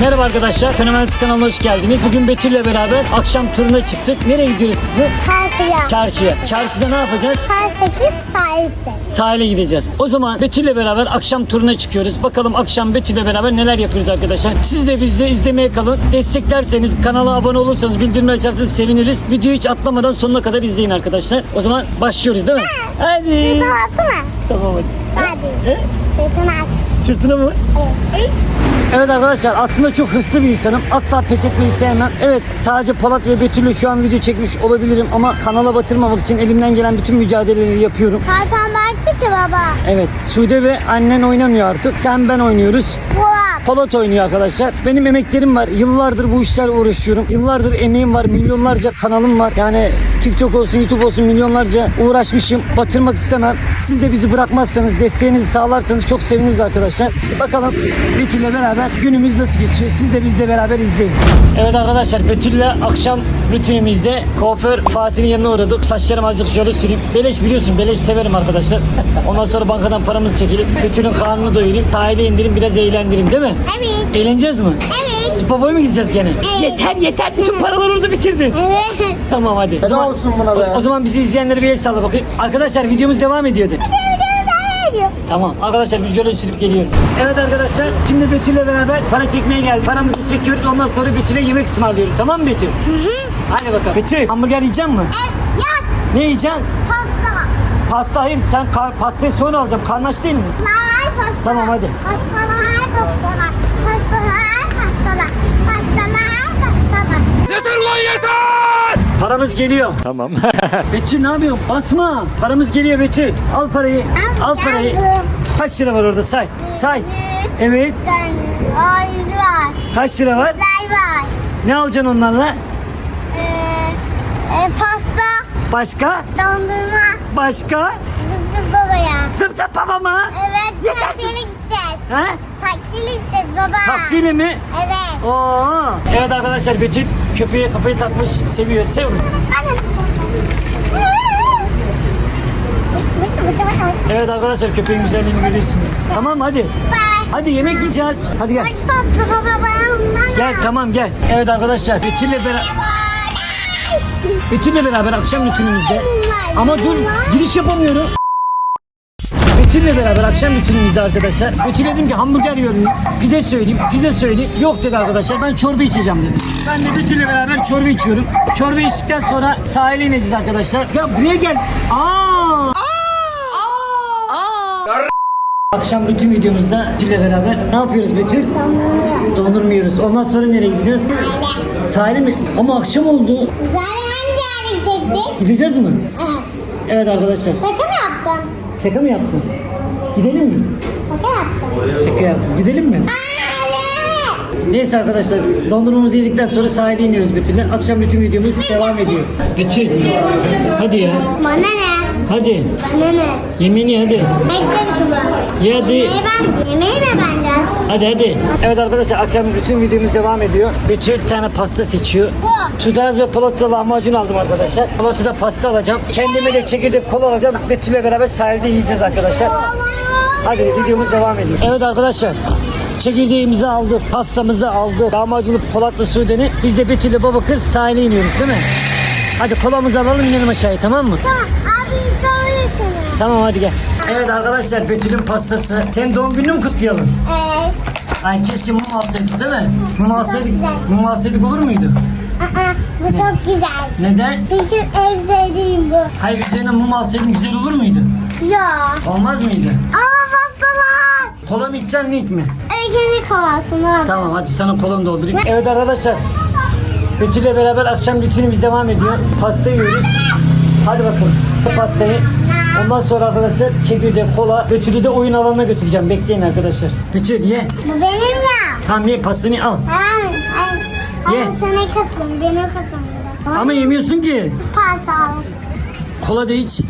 Merhaba arkadaşlar, Fenomen kanalına hoş geldiniz. Bugün Betül'le beraber akşam turuna çıktık. Nereye gidiyoruz kızım? Karşıya. Çarşıya. Çarşıda ne yapacağız? Ters ekip sahipsiz. Sahile gideceğiz. O zaman Betül'le beraber akşam turuna çıkıyoruz. Bakalım akşam Betül'le beraber neler yapıyoruz arkadaşlar. Siz de bizle izlemeye kalın. Desteklerseniz, kanala abone olursanız, bildirimleri açarsanız seviniriz. Videoyu hiç atlamadan sonuna kadar izleyin arkadaşlar. O zaman başlıyoruz değil mi? Hadi. Sırtını alsana. Tamam hadi. Hadi. E? Sırtını al. Sırtına mı? Evet. Evet arkadaşlar aslında çok hırslı bir insanım. Asla pes etmeyi sevmem. Evet sadece Polat ve Betül'ü şu an video çekmiş olabilirim ama kanala batırmamak için elimden gelen bütün mücadeleleri yapıyorum. Zaten baktı ki baba. Evet Sude ve annen oynamıyor artık. Sen ben oynuyoruz. Polat. Polat oynuyor arkadaşlar. Benim emeklerim var. Yıllardır bu işlerle uğraşıyorum. Yıllardır emeğim var. Milyonlarca kanalım var. Yani TikTok olsun, YouTube olsun milyonlarca uğraşmışım. Batırmak istemem. Siz de bizi bırakmazsanız, desteğinizi sağlarsanız çok seviniriz arkadaşlar. Bakalım Betül'le beraber günümüz nasıl geçiyor? Siz de bizle beraber izleyin. Evet arkadaşlar Betül'le akşam rutinimizde kuaför Fatih'in yanına uğradık. Saçlarımı azıcık şöyle süreyim. Beleş biliyorsun. Beleş severim arkadaşlar. Ondan sonra bankadan paramızı çekelim. Betül'ün karnını doyurayım. Sahile indireyim. Biraz eğlendireyim değil mi? Evet. Eğleneceğiz mi? Evet. Babaya mı gideceğiz gene? Yeter yeter bütün paralarımızı bitirdin. Evet. tamam hadi. O zaman, olsun buna be. o, o zaman bizi izleyenlere bir el salla bakayım. Arkadaşlar videomuz devam ediyordu. Tamam arkadaşlar bir şöyle sürüp geliyoruz. Evet arkadaşlar şimdi Betül'le beraber para çekmeye geldik. Paramızı çekiyoruz ondan sonra Betül'e yemek ısmarlıyoruz. Tamam mı Betül? Hadi bakalım. Betül hamburger yiyecek misin? Yat. Ne yiyeceksin? Pasta. Pasta hayır sen pastayı sonra alacağım. Karnın aç değil mi? Nar pasta. Tamam, hadi. Pastalar pastalar. Pastalar pastalar. Pastalar pastalar. Paramız geliyor. Tamam. Betül ne yapıyorsun? Basma. Paramız geliyor Betül. Al parayı. Al, Al parayı. geldim. Kaç lira var orada say. Say. Evet. Yüz var. Kaç lira var? Zay var. Ne alacaksın onlarla? Ee, e, pasta. Başka? Dondurma. Başka? Babaya. Zıp baba mı? Evet. Yetersiz. Taksiyle gideceğiz. He? Taksiyle gideceğiz baba. Taksiyle mi? Evet. Oo. Evet arkadaşlar Betül köpeğe kafayı takmış. Seviyor. Sev kızım. Evet arkadaşlar köpeğin güzelliğini görüyorsunuz. Tamam hadi. Bye. Hadi yemek yiyeceğiz. Hadi gel. Gel tamam gel. Evet arkadaşlar Betül'le beraber Betül'le beraber akşam rutinimizde. Ama dur giriş yapamıyorum. Betül'le beraber akşam rutinimizde arkadaşlar. Betül'e dedim ki hamburger yiyorum. Pide söyleyeyim, pizza söyleyeyim. Yok dedi arkadaşlar ben çorba içeceğim dedi. Ben de Betül'le beraber çorba içiyorum. Çorba içtikten sonra sahile ineceğiz arkadaşlar. Ya buraya gel. Aa! Akşam rutin videomuzda Betül'le beraber ne yapıyoruz Betül? Dondurma yiyoruz. Ondan sonra nereye gideceğiz? Sahile mi? Ama akşam oldu. Zaten hangi yere gidecektik? Gideceğiz mi? Evet. Evet arkadaşlar. Şaka mı yaptın? Şaka mı yaptın? Gidelim mi? Şaka yaptın. Şaka yaptım. Gidelim mi? Neyse arkadaşlar dondurmamızı yedikten sonra sahile iniyoruz Betül'le. Akşam bütün videomuz devam ediyor. Betül hadi ya. Bana ne? Hadi. Bana ne? Yemeğini hadi. Ye hadi. Yemeği ben, yemeği mi? Hadi hadi. Evet arkadaşlar akşam bütün videomuz devam ediyor. Bir tane pasta seçiyor. Bu. Sudaz ve Polat'ta lahmacun aldım arkadaşlar. Polat'ta pasta alacağım. Kendime de çekirdek kola alacağım. Betül'le beraber sahilde yiyeceğiz arkadaşlar. Hadi videomuz devam ediyor. Evet arkadaşlar. Çekirdeğimizi aldık, pastamızı aldık, lahmacunu Polat'la Sude'ni. Biz de Betül'le baba kız sahile iniyoruz değil mi? Hadi kolamızı alalım inelim aşağıya tamam mı? Tamam abi soruyor seni. Tamam hadi gel. Evet arkadaşlar Betül'ün pastası. Senin doğum gününü mü kutlayalım? Evet. Ay keşke mum alsaydık değil mi? Mum alsaydık, güzel. mum alsaydık olur muydu? Aa, bu çok güzel. Neden? Çünkü ev sevdiğim bu. Hayır üzerine mum alsaydın güzel olur muydu? Ya. Olmaz mıydı? Ama pastalar. Kola mı içeceksin ilk mi? Öykünü kovarsın abi. Tamam hadi sana kolanı doldurayım. Evet arkadaşlar. Betül'le beraber akşam rutinimiz devam ediyor. Pasta yiyoruz. Hadi bakalım. Pastayı. Ondan sonra arkadaşlar çekirdek, kola. Betül'ü de oyun alanına götüreceğim. Bekleyin arkadaşlar. Betül ye. Bu benim ya. Tamam ye pastanı al. Hayır. Hayır. Ye. Sana kasım. Benim da. Ama yemiyorsun ki. Pasta. Kola da iç.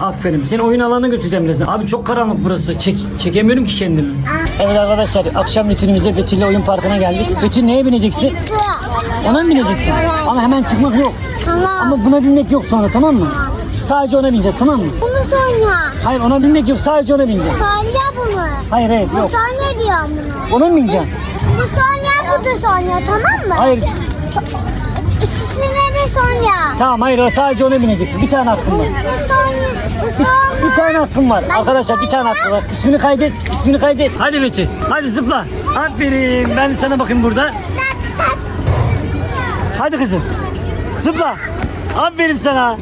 Aferin. Seni oyun alanına götüreceğim birazdan. Abi çok karanlık burası. Çek, çekemiyorum ki kendimi. Evet arkadaşlar akşam rutinimizde Betül'le oyun parkına geldik. Betül neye bineceksin? Ona mı bineceksin? Ama hemen çıkmak yok. Tamam. Ama buna binmek yok sonra tamam mı? Sadece ona bineceğiz tamam mı? Bunu Sonya. Hayır ona binmek yok sadece ona bineceğiz. Sonya bunu. Hayır hayır Bu yok. Sonya diyorum bunu. Ona mı bineceksin? Bu Sonya bu da Sonya tamam mı? Hayır. De Sonya. Tamam hayır sadece ona bineceksin. Bir tane hakkın var. Bu Sonya. Bu Bir, tane hakkın var. Arkadaşlar bir tane hakkı var. İsmini kaydet. ismini kaydet. Hadi Betül. Hadi zıpla. Aferin. Ben sana bakayım burada. Hadi kızım. Zıpla. Aferin sana.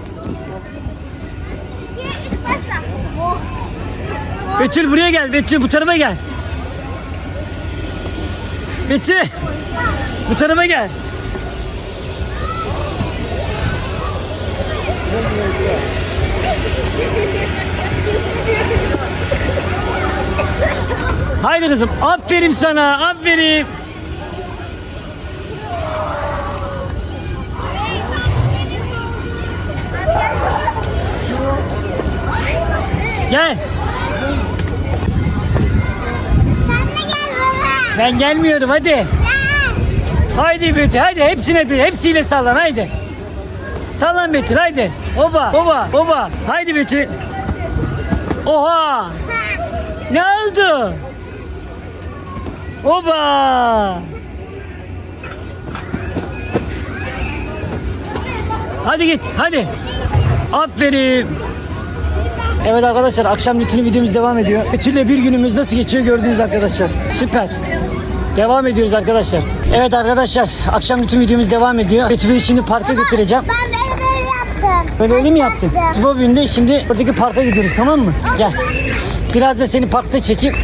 Betül buraya gel. Betül bu tarafa gel. Betül. Bu tarafa gel. Haydi kızım. Aferin sana. Aferin. Gel. Ben gelmiyorum hadi. Gel. Haydi Betül hadi hepsine bir hepsiyle sallan haydi. Sallan Betül haydi. Oba oba oba. Haydi Betül. Oha. Ne oldu? Oba. Hadi git hadi. Aferin. Evet arkadaşlar akşam rutini videomuz devam ediyor. Betül'le bir günümüz nasıl geçiyor gördünüz arkadaşlar. Süper. Devam ediyoruz arkadaşlar. Evet arkadaşlar akşam bütün videomuz devam ediyor. Betül'ü şimdi parka götüreceğim. Ben böyle böyle yaptım. Böyle öyle mi yaptın? Spor gününde şimdi buradaki parka gidiyoruz tamam mı? Gel. Biraz da seni parkta çekip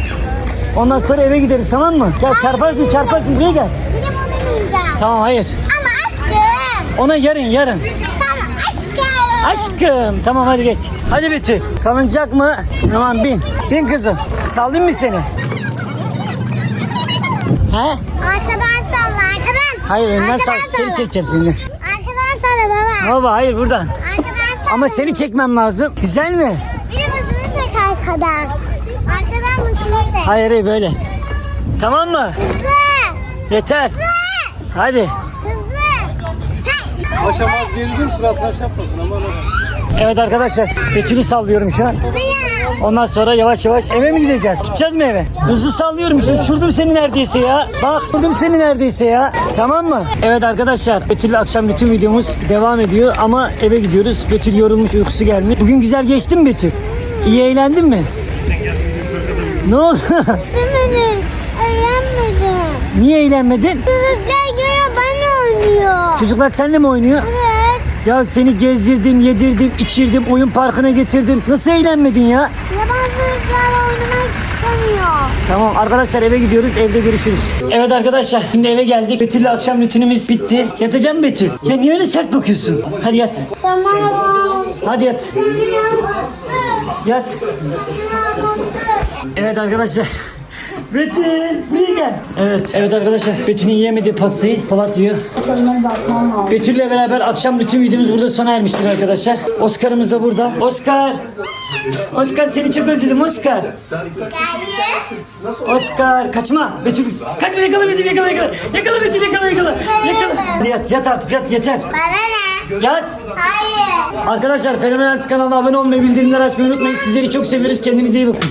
ondan sonra eve gideriz tamam mı? Gel çarparsın çarparsın buraya gel. Tamam hayır. Ama aşkım. Ona yarın yarın. Tamam aşkım. Aşkım tamam hadi geç. Hadi Betül. Salıncak mı? Tamam bin. Bin kızım. Sallayayım mı seni? He? Arkadan salla arkadan. Hayır önden sal. Arkadan Seni salla. çekeceğim seni. Arkadan salla baba. Baba hayır buradan. Arkadan salla. Ama seni çekmem lazım. Güzel mi? Bir de mısırı çek arkadan. Arkadan mısırı çek. Hayır hayır böyle. Tamam mı? Hızlı. Yeter. Hızlı. Hadi. Hızlı. Hey. Paşam az geri dur suratına şey yapmasın aman aman. Evet arkadaşlar Betül'ü sallıyorum şu an. Hızlı. Ondan sonra yavaş yavaş eve mi gideceğiz? Gideceğiz mi eve? Hızlı sallıyorum. Şu- Uçurdum seni neredeyse ya. Bak uçurdum seni neredeyse ya. Tamam mı? Evet arkadaşlar Betül'le akşam bütün videomuz devam ediyor ama eve gidiyoruz. Betül yorulmuş uykusu gelmiş. Bugün güzel geçti mi Betül? İyi eğlendin mi? Ne oldu? Demedim. Öğrenmedim. Niye eğlenmedin? Çocuklar göre ben oynuyor. Çocuklar seninle mi oynuyor? Evet. Ya seni gezdirdim, yedirdim, içirdim, oyun parkına getirdim. Nasıl eğlenmedin ya? İstemiyor. Tamam arkadaşlar eve gidiyoruz. Evde görüşürüz. Evet arkadaşlar şimdi eve geldik. Betül'le akşam rutinimiz bitti. Yatacağım Betül. Ya niye öyle sert bakıyorsun? Hadi yat. Sen bana bak. Hadi yat. Yat. Evet arkadaşlar. Betül buraya gel. Evet. Evet arkadaşlar Betül'ün yiyemediği pastayı Polat yiyor. Betül'le beraber akşam bütün videomuz burada sona ermiştir arkadaşlar. Oscar'ımız da burada. Oscar. Oscar seni çok özledim Oscar. Oscar kaçma. Betül kaçma yakala Betül yakala yakala. Yakala Betül yakala yakala. Yakala. Hadi yat yat artık yat yeter. Bana ne? Yat. Hayır. Arkadaşlar Fenomenal kanalına abone olmayı bildirimleri açmayı unutmayın. Sizleri çok seviyoruz. Kendinize iyi bakın.